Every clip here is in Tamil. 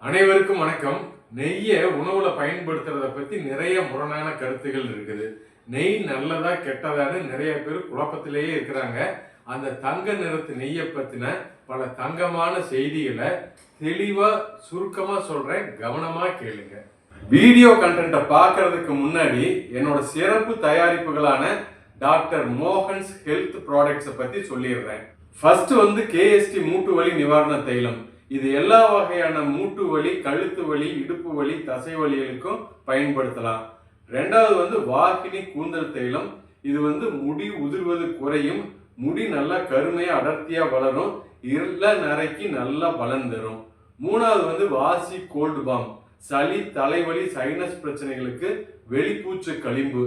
அனைவருக்கும் வணக்கம். நெய்யை உணவுல பயன்படுத்துறத பத்தி நிறைய முரணான கருத்துகள் இருக்குது. நெய் நல்லதா கெட்டதான்னு நிறைய பேர் குழப்பத்திலேயே இருக்கிறாங்க. அந்த தங்க நிறத்து நெய்யை பத்தின பல தங்கமான செய்திகளை தெளிவா சுருக்கமா சொல்றேன். கவனமா கேளுங்க. வீடியோ கண்டென்ட்டை பார்க்கறதுக்கு முன்னாடி என்னோட சிறப்பு தயாரிப்புகளான டாக்டர் மோகன்ஸ் ஹெல்த் ப்ராடக்ட்ஸை பத்தி சொல்லிடுறேன். ஃபர்ஸ்ட் வந்து கேஎஸ்டி மூட்டு வலி நிவாரண தைலம். இது எல்லா வகையான மூட்டு வலி கழுத்து வலி இடுப்பு வலி தசை வலிகளுக்கும் பயன்படுத்தலாம். ரெண்டாவது வந்து வாகினி கூந்தல் தைலம் இது வந்து முடி உதிர்வது குறையும். முடி நல்லா கருமையா அடர்த்தியா வளரும். இருள நரைக்கு நல்லா பலன் தரும். மூணாவது வந்து வாசி கோல்டு பாம். சளி தலைவலி சைனஸ் பிரச்சனைகளுக்கு வெளிப்பூச்சு களிம்பு.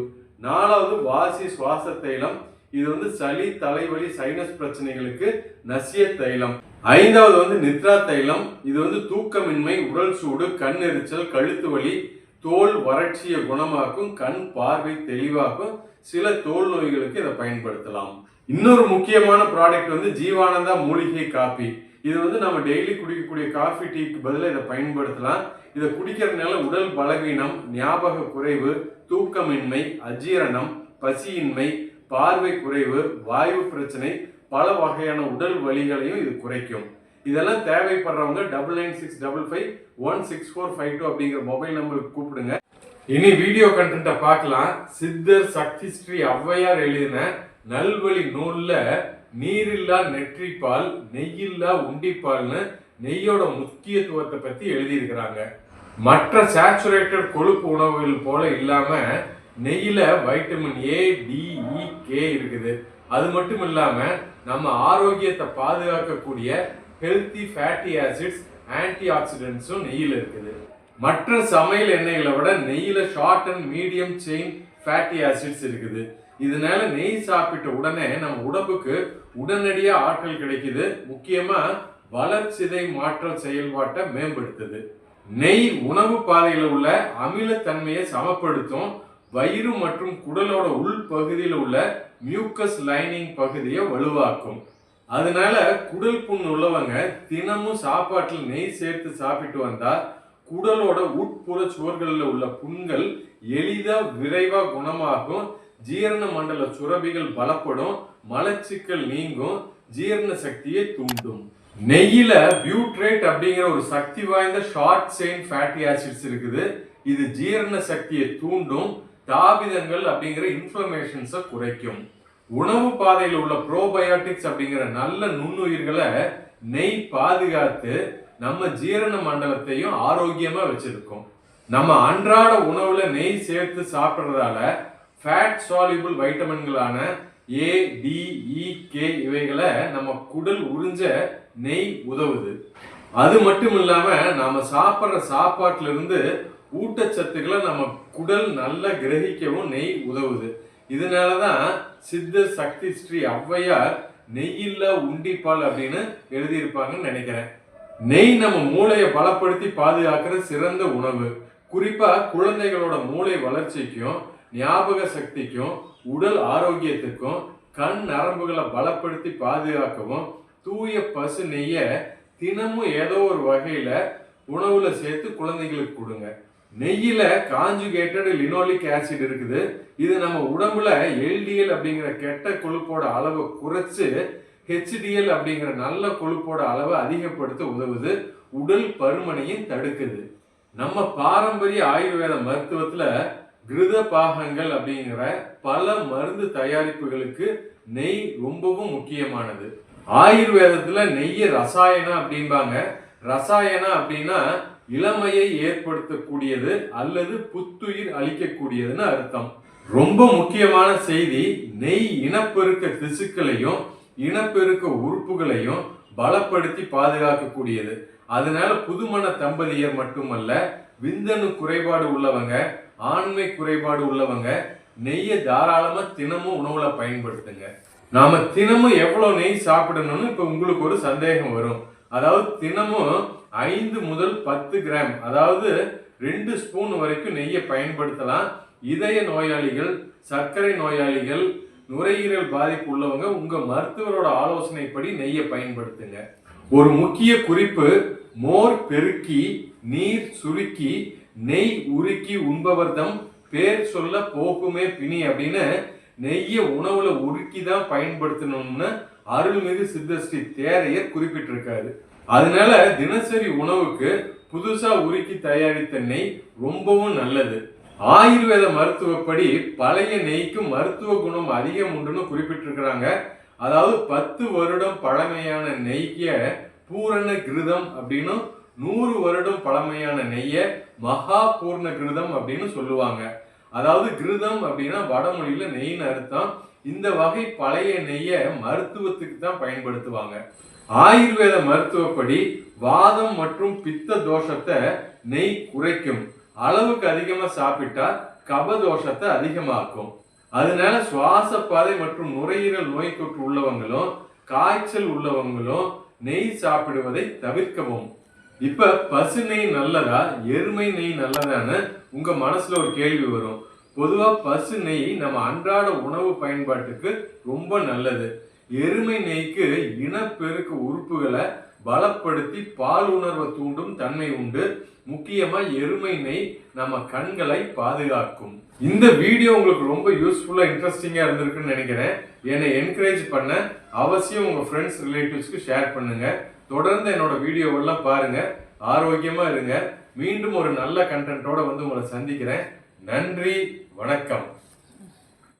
நாலாவது வாசி சுவாச தைலம் இது வந்து சளி தலைவலி சைனஸ் பிரச்சனைகளுக்கு நசிய தைலம் ஐந்தாவது வந்து நித்ரா தைலம். இது வந்து தூக்கமின்மை உடல் சூடு கண் எரிச்சல் கழுத்து வலி தோல் வறட்சியை குணமாக்கும் கண் பார்வை தெளிவாக்கும். சில தோல் நோய்களுக்கு இதை பயன்படுத்தலாம். இன்னொரு முக்கியமான ப்ராடக்ட் வந்து ஜீவானந்தா மூலிகை காபி இது வந்து நம்ம டெய்லி குடிக்கக்கூடிய காஃபி டீக்கு பதிலாக இதை பயன்படுத்தலாம். இதை குடிக்கிறதுனால உடல் பலவீனம் ஞாபக குறைவு தூக்கமின்மை அஜீரணம் பசியின்மை பார்வை குறைவு வாயு பிரச்சனை பல வகையான உடல் வலிகளையும் இது குறைக்கும். இதெல்லாம் தேவைப்படுறவங்க double nine six double five one six four five two அப்படிங்கிற மொபைல் நம்பருக்கு கூப்பிடுங்க. இனி வீடியோ கண்டென்ட்டை பார்க்கலாம். சித்தர் சக்தி ஸ்ரீ ஔவையார் எழுதின நல்வழி நூலில் நீரில்லா நெற்றிப்பால் நெய்யில்லா உண்டிப்பால்னு நெய்யோட முக்கியத்துவத்தை பற்றி எழுதியிருக்கிறாங்க. மற்ற சேச்சுரேட்டட் கொழுப்பு உணவுகள் போல இல்லாமல் நெய்யில் வைட்டமின் ஏ டிஇ கே இருக்குது. அது மட்டும் இல்லாமல் நம்ம ஆரோக்கியத்தை பாதுகாக்கக்கூடிய ஹெல்த்தி ஃபேட்டி ஆசிட்ஸ் ஆன்டி ஆக்சிடென்ட்ஸும் நெய்யில் இருக்குது. மற்ற சமையல் எண்ணெய்களை விட நெய்யில் short and medium chain fatty acids இருக்குது. இதனால நெய் சாப்பிட்ட உடனே நம்ம உடம்புக்கு உடனடியாக ஆற்றல் கிடைக்குது. முக்கியமாக வளர்ச்சிதை மாற்றல் செயல்பாட்டை மேம்படுத்துது. நெய் உணவு பாதையில் உள்ள அமிலத்தன்மையை சமப்படுத்தும் வயிறு மற்றும் குடலோட உள் பகுதியில் உள்ள மியூக்கஸ் லைனிங் பகுதியை வலுவாக்கும். அதனால குடல் புண் உள்ளவங்க தினமும் சாப்பாட்டில் நெய் சேர்த்து சாப்பிட்டு வந்தா குடலோட உட்புற சுவர்களில் உள்ள புண்கள் எளிதா விரைவா குணமாகும். ஜீரண மண்டல சுரபிகள் பலப்படும். மலச்சிக்கல் நீங்கும். ஜீரண சக்தியை தூண்டும். நெய்யில பியூட்ரேட் அப்படிங்கிற ஒரு சக்தி வாய்ந்த ஷார்ட் செயின் ஃபேட்டி ஆசிட்ஸ் இருக்குது. இது ஜீரண சக்தியை தூண்டும். தாபிதங்கள் அப்படிங்கிற இன்ஃப்ளமேஷன்ஸை குறைக்கும். உணவு பாதையில் உள்ள ப்ரோபயோட்டிக்ஸ் அப்படிங்கிற நல்ல நுண்ணுயிர்களை நெய் பாதுகாத்து நம்ம ஜீரண மண்டலத்தையும் ஆரோக்கியமாக வச்சிருக்கோம். நம்ம அன்றாட உணவுல நெய் சேர்த்து சாப்பிட்றதால fat soluble வைட்டமின்களான A D E e, K இவைகளை நம்ம குடல் உறிஞ்ச நெய் உதவுது. அது மட்டும் இல்லாம நாம சாப்பிட்ற சாப்பாட்டிலிருந்து ஊட்டச்சத்துக்களை நம்ம குடல் நல்லா கிரகிக்கவும் நெய் உதவுது. இதனால தான் சித்த சக்தி ஸ்ரீ ஔவையார் நெய்யில்லா உண்டிப்பால் அப்படின்னு எழுதியிருப்பாங்கன்னு நினைக்கிறேன். நெய் நம்ம மூளையை பலப்படுத்தி பாதுகாக்கிற சிறந்த உணவு. குறிப்பா குழந்தைகளோட மூளை வளர்ச்சிக்கும் ஞாபக சக்திக்கும் உடல் ஆரோக்கியத்துக்கும் கண் நரம்புகளை பலப்படுத்தி பாதுகாக்கவும் தூய பசு நெய்யை தினமும் ஏதோ ஒரு வகையில் உணவில் சேர்த்து குழந்தைகளுக்கு கொடுங்க. நெய்யில் காஞ்சுகேட்டட் லினோலிக் ஆசிட் இருக்குது. இது நம்ம உடம்புல எல்டிஎல் அப்படிங்கிற கெட்ட கொழுப்போட அளவை குறைச்சு ஹெச்டிஎல் அப்படிங்கிற நல்ல கொழுப்போட அளவை அதிகப்படுத்த உதவுது. உடல் பருமனையும் தடுக்குது. நம்ம பாரம்பரிய ஆயுர்வேத மருத்துவத்தில் கிருத பாகங்கள் அப்படிங்கிற பல மருந்து தயாரிப்புகளுக்கு நெய் ரொம்பவும் முக்கியமானது. ஆயுர்வேதத்தில் நெய்யை ரசாயனம் அப்படிம்பாங்க. ரசாயனம் அப்படின்னா இளமையை ஏற்படுத்தக்கூடியது அல்லது புத்துயிர் அளிக்கக்கூடியதுன்னு அர்த்தம். ரொம்ப முக்கியமான செய்தி நெய் இனப்பெருக்க திசுக்களையும் இனப்பெருக்க உறுப்புகளையும் பலப்படுத்தி பாதுகாக்கக்கூடியது. அதனால புதுமண தம்பதியர் மட்டுமல்ல விந்தணு குறைபாடு உள்ளவங்க ஆண்மை குறைபாடு உள்ளவங்க நெய்யை தாராளமாக தினமும் உணவுல பயன்படுத்துங்க. நாம தினமும் எவ்வளோ நெய் சாப்பிடணும்னு இப்போ உங்களுக்கு ஒரு சந்தேகம் வரும். அதாவது தினமும் ஐந்து முதல் பத்து கிராம் அதாவது ரெண்டு ஸ்பூன் வரைக்கும் நெய்யை பயன்படுத்தலாம். இதய நோயாளிகள் சர்க்கரை நோயாளிகள் நுரையீரல் பாதிப்பு உள்ளவங்க உங்க மருத்துவரோட ஆலோசனைப்படி நெய்யை பயன்படுத்துங்க. ஒரு முக்கிய குறிப்பு மோர் பெருக்கி நீர் சுருக்கி நெய் உருக்கி உண்பவர்தம் பேர் சொல்ல போக்குமே பிணி அப்படின்னு நெய்யை உணவுல உருக்கி தான் பயன்படுத்தணும்னு அருள்மிகு சித்தஸ்ரீ தேரையர் குறிப்பிட்டிருக்காரு. அதனால தினசரி உணவுக்கு புதுசா உருக்கி தயாரித்த நெய் ரொம்பவும் நல்லது. ஆயுர்வேத மருத்துவப்படி பழைய நெய்க்கு மருத்துவ குணம் அதிகம் உண்டுன்னு குறிப்பிட்டிருக்கிறாங்க. அதாவது பத்து வருடம் பழமையான நெய்ய பூரண கிருதம் அப்படின்னு நூறு வருடம் பழமையான நெய்ய மகா பூர்ண கிருதம் அப்படின்னு சொல்லுவாங்க. அதாவது கிருதம் அப்படின்னா வடமொழியில நெய்ன்னு அர்த்தம். இந்த வகை பழைய நெய்ய மருத்துவத்துக்கு தான் பயன்படுத்துவாங்க. ஆயுர்வேத மருத்துவப்படி வாதம் மற்றும் பித்த தோஷத்தை நெய் குறைக்கும். அளவுக்கு அதிகமா சாப்பிட்டா கப தோஷத்தை அதிகமாக்கும். அதனால சுவாச பாதை மற்றும் நுரையீரல் நோய் தொற்று உள்ளவங்களும் காய்ச்சல் உள்ளவங்களும் நெய் சாப்பிடுவதை தவிர்க்கவும். இப்ப பசு நெய் நல்லதா எருமை நெய் நல்லதான்னு உங்க மனசுல ஒரு கேள்வி வரும். பொதுவா பசு நெய் நம்ம அன்றாட உணவு பயன்பாட்டுக்கு ரொம்ப நல்லது. எருமை நெய்க்கு இனப்பெருக்க உறுப்புகளை பலப்படுத்தி பால் உணர்வை தூண்டும் தன்மை உண்டு. முக்கியமா எருமை நெய் நம்ம கண்களை பாதுகாக்கும். இந்த வீடியோ உங்களுக்கு ரொம்ப யூஸ்ஃபுல்லா இன்ட்ரெஸ்டிங்கா இருந்திருக்குன்னு நினைக்கிறேன். என்னை என்கரேஜ் பண்ண அவசியம் உங்க ஃப்ரெண்ட்ஸ் ரிலேட்டிவ்ஸ்க்கு ஷேர் பண்ணுங்க. தொடர்ந்து என்னோட வீடியோவெல்லாம் பாருங்க. ஆரோக்கியமா இருங்க. மீண்டும் ஒரு நல்ல கண்டென்ட்டோட வந்து உங்களை சந்திக்கிறேன். நன்றி வணக்கம்.